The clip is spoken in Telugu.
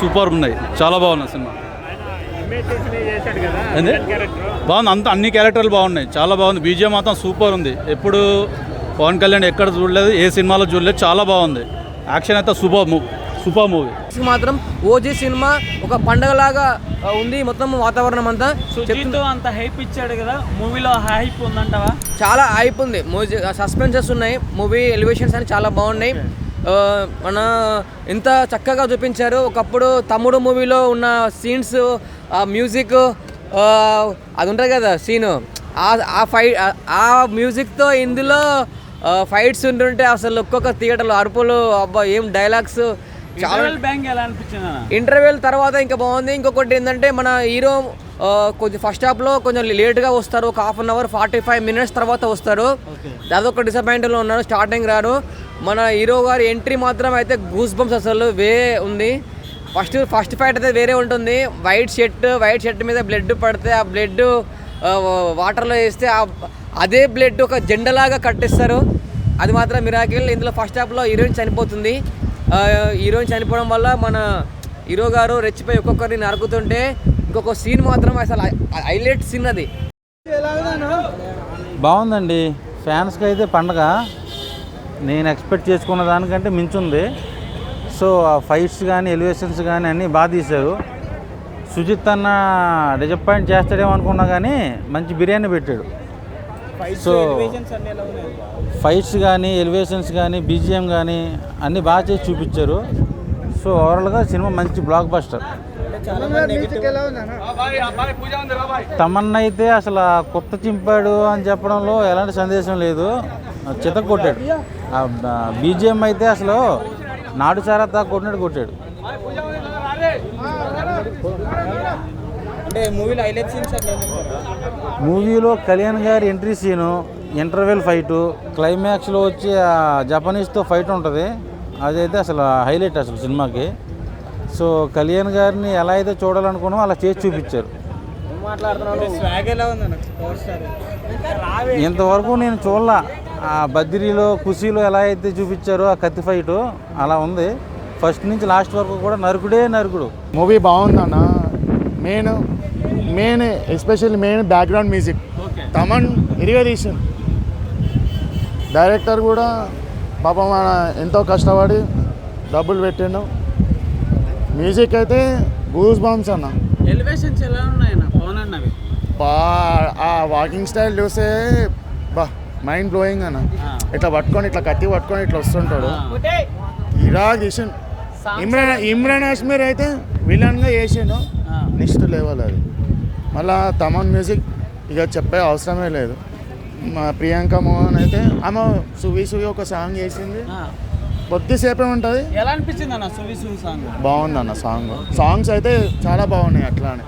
సూపర్ ఉన్నాయి. చాలా బాగున్నాయి సినిమా. బాగుంది. అంత అన్ని క్యారెక్టర్లు బాగున్నాయి. చాలా బాగుంది. బీజిఎం మాత్రం సూపర్ ఉంది. ఎప్పుడు పవన్ కళ్యాణ్ ఎక్కడ చూడలేదు ఏ సినిమాలో చూడలేదు చాలా బాగుంది. యాక్షన్ అయితే సూపర్ మూవీ సూపర్ మూవీ. మాత్రం ఓజీ సినిమా ఒక పండగలాగా ఉంది. మొత్తం వాతావరణం అంతా. అంత హైప్ ఇచ్చాడు కదా మూవీలో హైప్ ఉందంటవా? చాలా హైప్ ఉంది. మూవీ సస్పెన్సెస్ ఉన్నాయి. మూవీ ఎలివేషన్స్ అని చాలా బాగున్నాయి. మన ఎంత చక్కగా చూపించారు. ఒకప్పుడు తమ్ముడు మూవీలో ఉన్న సీన్స్ ఆ మ్యూజిక్ అది ఉంటుంది కదా సీను. ఆ ఫైట్ ఆ మ్యూజిక్తో ఇందులో ఫైట్స్ ఉంటుంటే అసలు ఒక్కొక్క థియేటర్లో అరుపులు అబ్బా ఏం డైలాగ్స్. ఇంటర్వెల్ ఇంటర్వెల్ తర్వాత ఇంకా బాగుంది. ఇంకొకటి ఏంటంటే మన హీరో కొంచెం ఫస్ట్ హాఫ్లో కొంచెం లేట్గా వస్తారు. ఒక half an hour forty five minutes తర్వాత వస్తారు. అదొక డిసప్పాయింట్లో ఉన్నారు. స్టార్టింగ్ రారు. మన హీరో గారి ఎంట్రీ మాత్రం అయితే గూస్ బంప్స్ అసలు వే ఉంది. ఫస్ట్ ఫస్ట్ ఫైట్ అయితే వేరే ఉంటుంది. వైట్ షర్ట్ వైట్ షర్ట్ మీద బ్లడ్ పడితే ఆ బ్లడ్ వాటర్లో వేస్తే ఆ- అదే బ్లడ్ ఒక జెండలాగా కట్టిస్తారు. అది మాత్రం మిరాకిల్. ఇందులో ఫస్ట్ హాఫ్లో హీరోయిన్ చనిపోతుంది. హీరోయిన్ చనిపోవడం వల్ల మన హీరో గారు రెచ్చిపోయి ఒక్కొక్కరిని నరుకుతుంటే ఇంకొక సీన్ మాత్రం అసలు హైలైట్ సీన్ అది. బాగుందండి. ఫ్యాన్స్కి అయితే పండగ. నేను ఎక్స్పెక్ట్ చేసుకున్న దానికంటే మించుంది. సో ఆ ఫైట్స్ కానీ ఎలివేషన్స్ కానీ అన్నీ బాగా తీశారు. సుజిత్ అన్న డిజపాయింట్ చేస్తాడేమో అనుకున్నా కానీ మంచి బిర్యానీ పెట్టాడు. సో ఫైట్స్ కానీ ఎలివేషన్స్ కానీ బీజిఎం కానీ అన్నీ బాగా చేసి చూపించారు. సో ఓవరాల్గా సినిమా మంచి బ్లాక్ బస్టర్ తమన్నా అయితే అసలు కుత్త చింపాడు అని చెప్పడంలో ఎలాంటి సందేశం లేదు. చిత కొట్టాడు. బీజిఎం అయితే అసలు నాడు సారా తా కొట్టినట్టు కొట్టాడు. మూవీలో కళ్యాణ్ గారి ఎంట్రీ సీను ఇంటర్వెల్ ఫైటు క్లైమాక్స్లో వచ్చి జపనీస్తో ఫైట్ ఉంటుంది. అదైతే అసలు హైలైట్ అసలు సినిమాకి. సో కళ్యాణ్ గారిని ఎలా అయితే చూడాలనుకున్నామో అలా చేసి చూపించారు. ఇంతవరకు నేను చూడలా. ఆ బద్రీలో ఖుషీలో ఎలా అయితే చూపించారో ఆ కత్తి ఫైటు అలా ఉంది. ఫస్ట్ నుంచి లాస్ట్ వరకు కూడా నరుకుడే నరుకుడు. మూవీ బాగుందన్న. Main main especially main background music. Thaman ఇరిగా డైరెక్టర్ కూడా పాపం ఆయన ఎంతో కష్టపడి డబ్బులు పెట్టిండు. మ్యూజిక్ అయితే గూస్ బాంబ్స్ అన్న. ఎలివేషన్స్ ఎలా అన్నవి బా ఆ వాకింగ్ స్టైల్ చూస్తే బా మైండ్ బ్లోయింగ్ అన్న. ఇట్లా పట్టుకొని ఇట్లా కత్తి పట్టుకొని ఇట్లా వస్తుంటాడు. ఇరా తీసిండు ఇమ్రాన్ ఇమ్రాన్ కాశ్మీర్ అయితే విలన్గా చేసిండు. నెక్స్ట్ లెవెల్ అది. మళ్ళా తమన్ మ్యూజిక్ ఇక చెప్పే అవసరమే లేదు. మా ప్రియాంక మోహన్ అయితే ఆమె సువి సువి ఒక సాంగ్ చేసింది. కొద్దిసేపే ఉంటుంది. ఎలా అనిపించింది అన్న సువి సువి సాంగ్ బాగుంది అన్న సాంగ్ సాంగ్స్ అయితే చాలా బాగున్నాయి అట్లానే.